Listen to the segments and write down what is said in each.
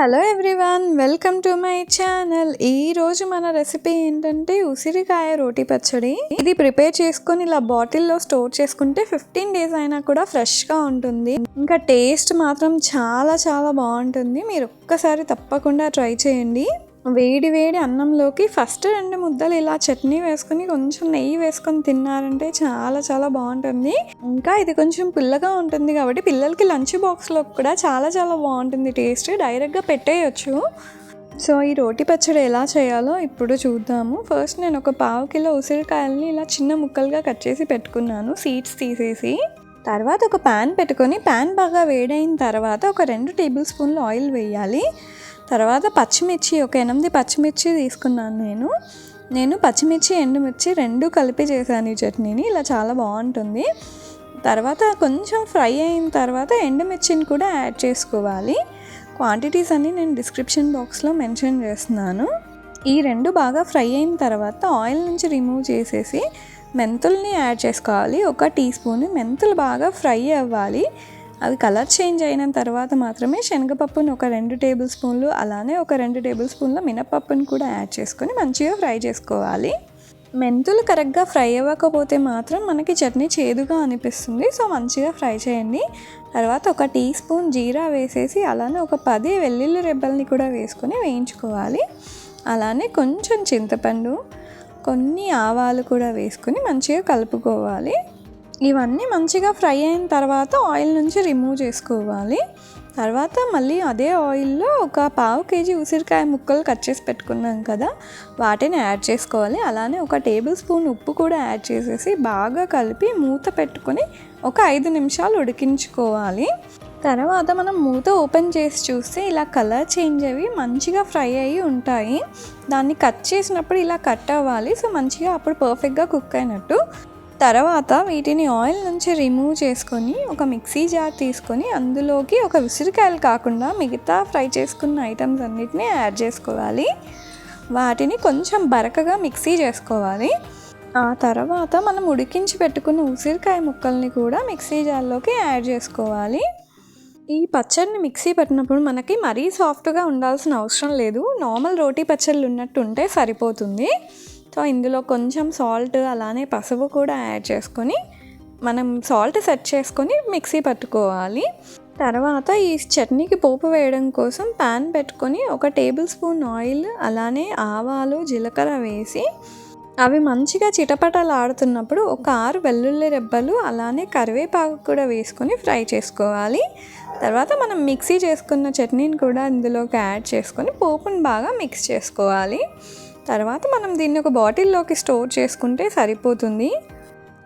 Hello everyone welcome to my channel. ఈ రోజు మన రెసిపీ ఏంటంటే ఉసిరికాయ రోటి పచ్చడి. ఇది ప్రిపేర్ చేసుకొని ఇలా బాటిల్లో స్టోర్ చేసుకుంటే ఫిఫ్టీన్ డేస్ అయినా కూడా ఫ్రెష్గా ఉంటుంది. ఇంకా టేస్ట్ మాత్రం చాలా చాలా బాగుంటుంది. మీరు ఒక్కసారి తప్పకుండా ట్రై చేయండి. వేడి వేడి అన్నంలోకి ఫస్ట్ రెండు ముద్దలు ఇలా చట్నీ వేసుకొని కొంచెం నెయ్యి వేసుకొని తిన్నారంటే చాలా చాలా బాగుంటుంది. ఇంకా ఇది కొంచెం పుల్లగా ఉంటుంది కాబట్టి పిల్లలకి లంచ్ బాక్స్లో కూడా చాలా చాలా బాగుంటుంది టేస్ట్. డైరెక్ట్గా పెట్టేయచ్చు. సో ఈ రోటి పచ్చడి ఎలా చేయాలో ఇప్పుడు చూద్దాము. ఫస్ట్ నేను ఒక పావు కిలో ఉసిరికాయలని ఇలా చిన్న ముక్కలుగా కట్ చేసి పెట్టుకున్నాను సీడ్స్ తీసేసి. తర్వాత ఒక ప్యాన్ పెట్టుకొని ప్యాన్ బాగా వేడైన తర్వాత ఒక రెండు టేబుల్ స్పూన్లు ఆయిల్ వేయాలి. తర్వాత పచ్చిమిర్చి ఒక ఎనిమిది పచ్చిమిర్చి తీసుకున్నాను నేను. నేను పచ్చిమిర్చి ఎండుమిర్చి రెండు కలిపి చేశాను ఈ చట్నీని. ఇలా చాలా బాగుంటుంది. తర్వాత కొంచెం ఫ్రై అయిన తర్వాత ఎండుమిర్చిని కూడా యాడ్ చేసుకోవాలి. క్వాంటిటీస్ అన్నీ నేను డిస్క్రిప్షన్ బాక్స్లో మెన్షన్ చేస్తున్నాను. ఈ రెండు బాగా ఫ్రై అయిన తర్వాత ఆయిల్ నుంచి రిమూవ్ చేసేసి మెంతుల్ని యాడ్ చేసుకోవాలి. ఒక టీ స్పూన్ మెంతులు బాగా ఫ్రై అవ్వాలి. అవి కలర్ చేంజ్ అయిన తర్వాత మాత్రమే శనగపప్పును ఒక రెండు టేబుల్ స్పూన్లు అలానే ఒక రెండు టేబుల్ స్పూన్ల మినపప్పును కూడా యాడ్ చేసుకొని మంచిగా ఫ్రై చేసుకోవాలి. మెంతులు కరెక్ట్గా ఫ్రై అవ్వకపోతే మాత్రం మనకి చట్నీ చేదుగా అనిపిస్తుంది సో మంచిగా ఫ్రై చేయండి. తర్వాత ఒక టీ స్పూన్ జీరా వేసేసి అలానే ఒక పది వెల్లుల్లి రెబ్బల్ని కూడా వేసుకొని వేయించుకోవాలి. అలానే కొంచెం చింతపండు కొన్ని ఆవాలు కూడా వేసుకొని మంచిగా కలుపుకోవాలి. ఇవన్నీ మంచిగా ఫ్రై అయిన తర్వాత ఆయిల్ నుంచి రిమూవ్ చేసుకోవాలి. తర్వాత మళ్ళీ అదే ఆయిల్లో ఒక పావు కేజీ ఉసిరికాయ ముక్కలు కట్ చేసి పెట్టుకున్నాం కదా వాటిని యాడ్ చేసుకోవాలి. అలానే ఒక టేబుల్ స్పూన్ ఉప్పు కూడా యాడ్ చేసేసి బాగా కలిపి మూత పెట్టుకొని ఒక ఐదు నిమిషాలు ఉడికించుకోవాలి. తర్వాత మనం మూత ఓపెన్ చేసి చూస్తే ఇలా కలర్ చేంజ్ అవి మంచిగా ఫ్రై అయ్యి ఉంటాయి. దాన్ని కట్ చేసినప్పుడు ఇలా కట్ అవ్వాలి. సో మంచిగా అప్పుడు పర్ఫెక్ట్గా కుక్ అయినట్టు. తర్వాత వీటిని ఆయిల్ నుంచి రిమూవ్ చేసుకొని ఒక మిక్సీ జార్ తీసుకొని అందులోకి ఒక ఉసిరికాయలు కాకుండా మిగతా ఫ్రై చేసుకున్న ఐటమ్స్ అన్నిటిని యాడ్ చేసుకోవాలి. వాటిని కొంచెం బరకగా మిక్సీ చేసుకోవాలి. ఆ తర్వాత మనం ఉడికించి పెట్టుకున్న ఉసిరికాయ ముక్కల్ని కూడా మిక్సీ జార్లోకి యాడ్ చేసుకోవాలి. ఈ పచ్చడిని మిక్సీ పెట్టినప్పుడు మనకి మరీ సాఫ్ట్గా ఉండాల్సిన అవసరం లేదు. నార్మల్ రోటీ పచ్చళ్ళు ఉన్నట్టు ఉంటే సరిపోతుంది. సో ఇందులో కొంచెం సాల్ట్ అలానే పసుపు కూడా యాడ్ చేసుకొని మనం సాల్ట్ సెట్ చేసుకొని మిక్సీ పట్టుకోవాలి. తర్వాత ఈ చట్నీకి పోపు వేయడం కోసం ప్యాన్ పెట్టుకొని ఒక టేబుల్ స్పూన్ ఆయిల్ అలానే ఆవాలు జీలకర్ర వేసి అవి మంచిగా చిటపటలాడుతున్నప్పుడు ఒక ఆరు వెల్లుల్లి రెబ్బలు అలానే కరివేపాకు కూడా వేసుకొని ఫ్రై చేసుకోవాలి. తర్వాత మనం మిక్సీ చేసుకున్న చట్నీని కూడా ఇందులోకి యాడ్ చేసుకొని పోపును బాగా మిక్స్ చేసుకోవాలి. తర్వాత మనం దీన్ని ఒక బాటిల్లోకి స్టోర్ చేసుకుంటే సరిపోతుంది.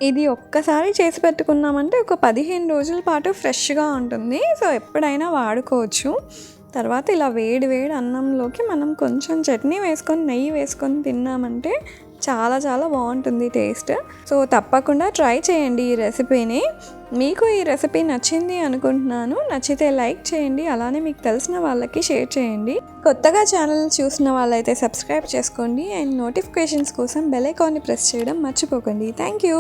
ఇది ఒక్కసారి చేసి పెట్టుకున్నామంటే ఒక పదిహేను రోజుల పాటు ఫ్రెష్గా ఉంటుంది. సో ఎప్పుడైనా వాడుకోవచ్చు. తర్వాత ఇలా వేడి వేడి అన్నంలోకి మనం కొంచెం చట్నీ వేసుకొని నెయ్యి వేసుకొని తిన్నామంటే చాలా చాలా బాగుంటుంది టేస్ట్. సో తప్పకుండా ట్రై చేయండి ఈ రెసిపీని. మీకు ఈ రెసిపీ నచ్చింది అనుకుంటున్నాను. నచ్చితే లైక్ చేయండి అలానే మీకు తెలిసిన వాళ్ళకి షేర్ చేయండి. కొత్తగా ఛానల్ చూసిన వాళ్ళైతే సబ్స్క్రైబ్ చేసుకోండి. అండ్ నోటిఫికేషన్స్ కోసం బెల్ ఐకాన్ని ప్రెస్ చేయడం మర్చిపోకండి. Thank you.